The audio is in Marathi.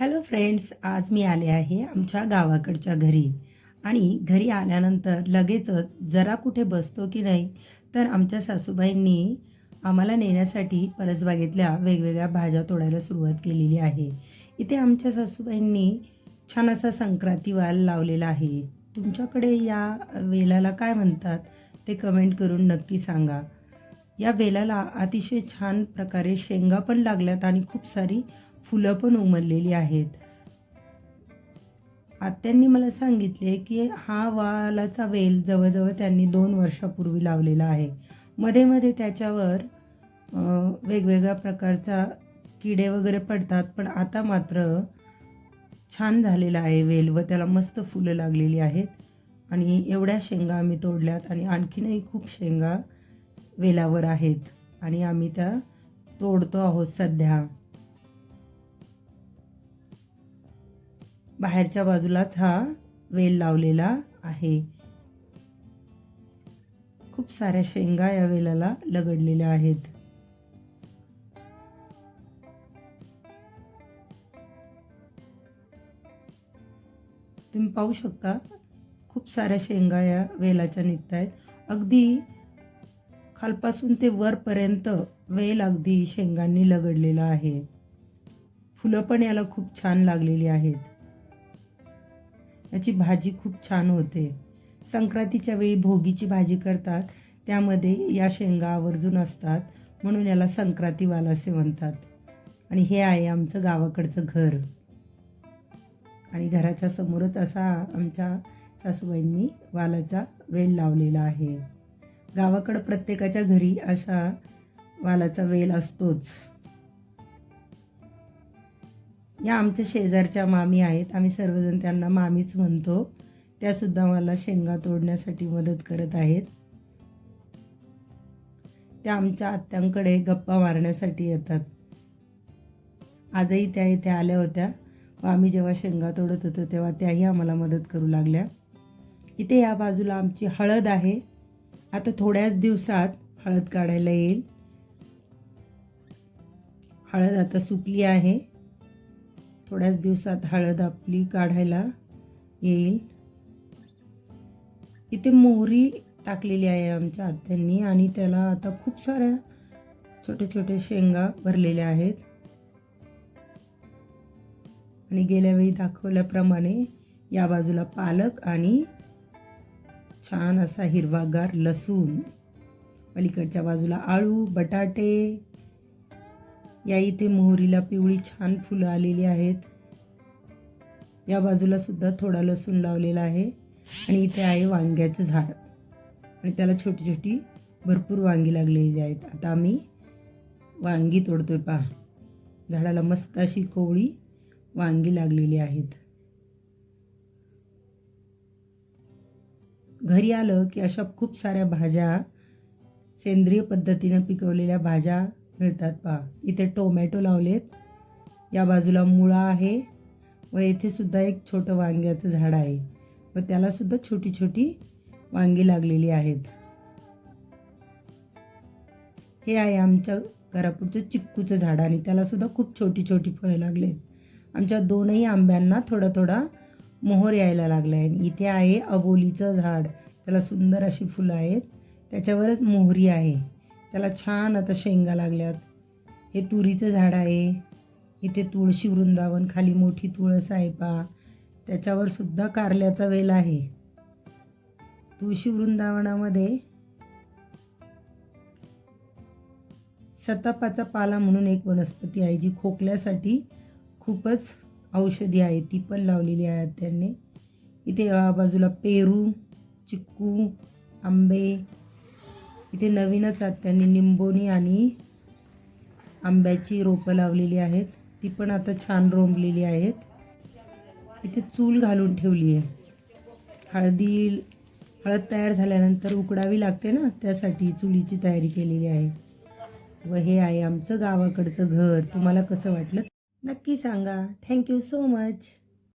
हॅलो फ्रेंड्स आज मी आले आहे आमच्या गावाकडच्या घरी. आणि घरी आल्यानंतर लगेचच जरा कुठे बसतो की नाही तर आमच्या सासूबाईंनी आम्हाला नेण्यासाठी परसबागेतल्या वेगवेगळ्या भाज्या तोडायला सुरुवात केलेली आहे. इथे आमच्या सासूबाईंनी छान असा संक्रांती वाल लावलेला आहे. तुमच्याकडे या वेलाला काय म्हणतात ते कमेंट करून नक्की सांगा. या वेलाला अतिशय छान प्रकारे शेंगा पण लागल्यात आणि खूप सारी फुलं पण उमललेली आहेत. आत्यांनी मला सांगितले की हा वालाचा वेल जवळजवळ त्यांनी दोन वर्षापूर्वी लावलेला आहे. मध्ये मध्ये त्याच्यावर वेगवेगळ्या प्रकारचा किडे वगैरे पडतात पण आता मात्र छान झालेला आहे वेल व त्याला मस्त फुलं लागलेली आहेत. आणि एवढ्या शेंगा आम्ही तोडल्यात आणि आणखीनही खूप शेंगा वेलावर आहेत आणि आम्ही त्या तोडतो आहोत सध्या. बाहेरच्या बाजूलाच हा वेल लावलेला आहे. खूप साऱ्या शेंगा या वेलाला लगडलेल्या आहेत. तुम्ही पाहू शकता खूप साऱ्या शेंगा या वेलाच्या निघत आहेत अगदी खालपासून ते वरपर्यंत वेल अगदी शेंगांनी लगडलेला आहे. फुलं पण याला खूप छान लागलेली आहेत. याची भाजी खूप छान होते. संक्रांतीच्या वेळी भोगीची भाजी करतात. त्यामध्ये या शेंगा आवर्जून असतात. म्हणून याला संक्रांतीवाला असे म्हणतात. आणि हे आहे आमचं गावाकडचं घर. आणि घराच्या समोरच असा आमच्या सासूबाईंनी वालाचा वेल लावलेला आहे. गावाकडं प्रत्येकाच्या घरी असा वालाचा वेल असतोच. या आमच्या शेजारच्या मामी आहेत. आम्ही सर्वजण त्यांना मामीच म्हणतो. त्यासुद्धा मला शेंगा तोडण्यासाठी मदत करत आहेत. त्या आमच्या आत्यांकडे गप्पा मारण्यासाठी येतात. आजही त्या इथे आल्या होत्या. व आम्ही जेव्हा शेंगा तोडत होतो तेव्हा त्याही आम्हाला मदत करू लागल्या. इथे या बाजूला आमची हळद आहे. आता थोड्याच दिवसात हळद काढायला येईल. हळद आता सुकली आहे. थोड्याच दिवसात हळद आपली काढायला येईल. इथे मोहरी टाकलेली आहे आमच्या आत्यांनी आणि त्याला आता खूप साऱ्या छोटे छोटे शेंगा भरलेल्या आहेत. आणि गेल्या वेळी दाखवल्याप्रमाणे या बाजूला पालक आणि छान असा हिरवागार लसूण. पलीकडच्या बाजूला आळू बटाटे. या इथे मोहरीला पिवळी छान फुलं आलेली आहेत. या बाजूला सुद्धा थोडा लसूण लावलेला आहे आणि इथे आहे वांग्याचं झाड. आणि त्याला छोटी छोटी भरपूर वांगी लागलेली आहेत. आता आम्ही वांगी तोडतोय पहा. झाडाला मस्त अशी कोवळी वांगी लागलेली आहेत. घरी आलं की अशा खूप साऱ्या भाज्या सेंद्रिय पद्धतीनं पिकवलेल्या भाज्या मिळतात पहा. इथे टोमॅटो लावलेत. या बाजूला मुळा आहे व येथे सुद्धा एक छोटं वांग्याचं झाड आहे. व त्यालासुद्धा छोटी छोटी वांगी लागलेली आहेत. हे आहे आमच्या घरापुढचं चिक्कूचं झाड आणि त्यालासुद्धा खूप छोटी छोटी फळं लागलेत. आमच्या दोनही आंब्यांना थोडा थोडा मोहर यायला लागला आहे इथे आहे अबोलीचं झाड. त्याला सुंदर अशी फुलं आहेत. त्याच्यावरच मोहरी आहे. त्याला छान आता शेंगा लागल्यात. हे तुरीचं झाड आहे. इथे तुळशी वृंदावन खाली मोठी तुळस आहे पा. त्याच्यावर सुद्धा कारल्याचा वेल आहे. तुळशी वृंदावनामध्ये सतापाचा पाला म्हणून एक वनस्पती आहे जी खोकल्यासाठी खूपच औषधी आहे ती पण लावलेली आहेत त्यांनी इथे बाजूला पेरू चिक्कू आंबे. इथे नवीनच आहेत त्यांनी निंबोनी आणि आंब्याची रोपं लावलेली आहेत. ती पण आता छान रोंबलेली आहेत. इथे चूल घालून ठेवली आहे. हळदी हळद तयार झाल्यानंतर उकडावी लागते ना त्यासाठी चुलीची तयारी केलेली आहे. व हे आहे आमचं गावाकडचं घर. तुम्हाला कसं वाटलं? नक्की सांगा. Thank you so much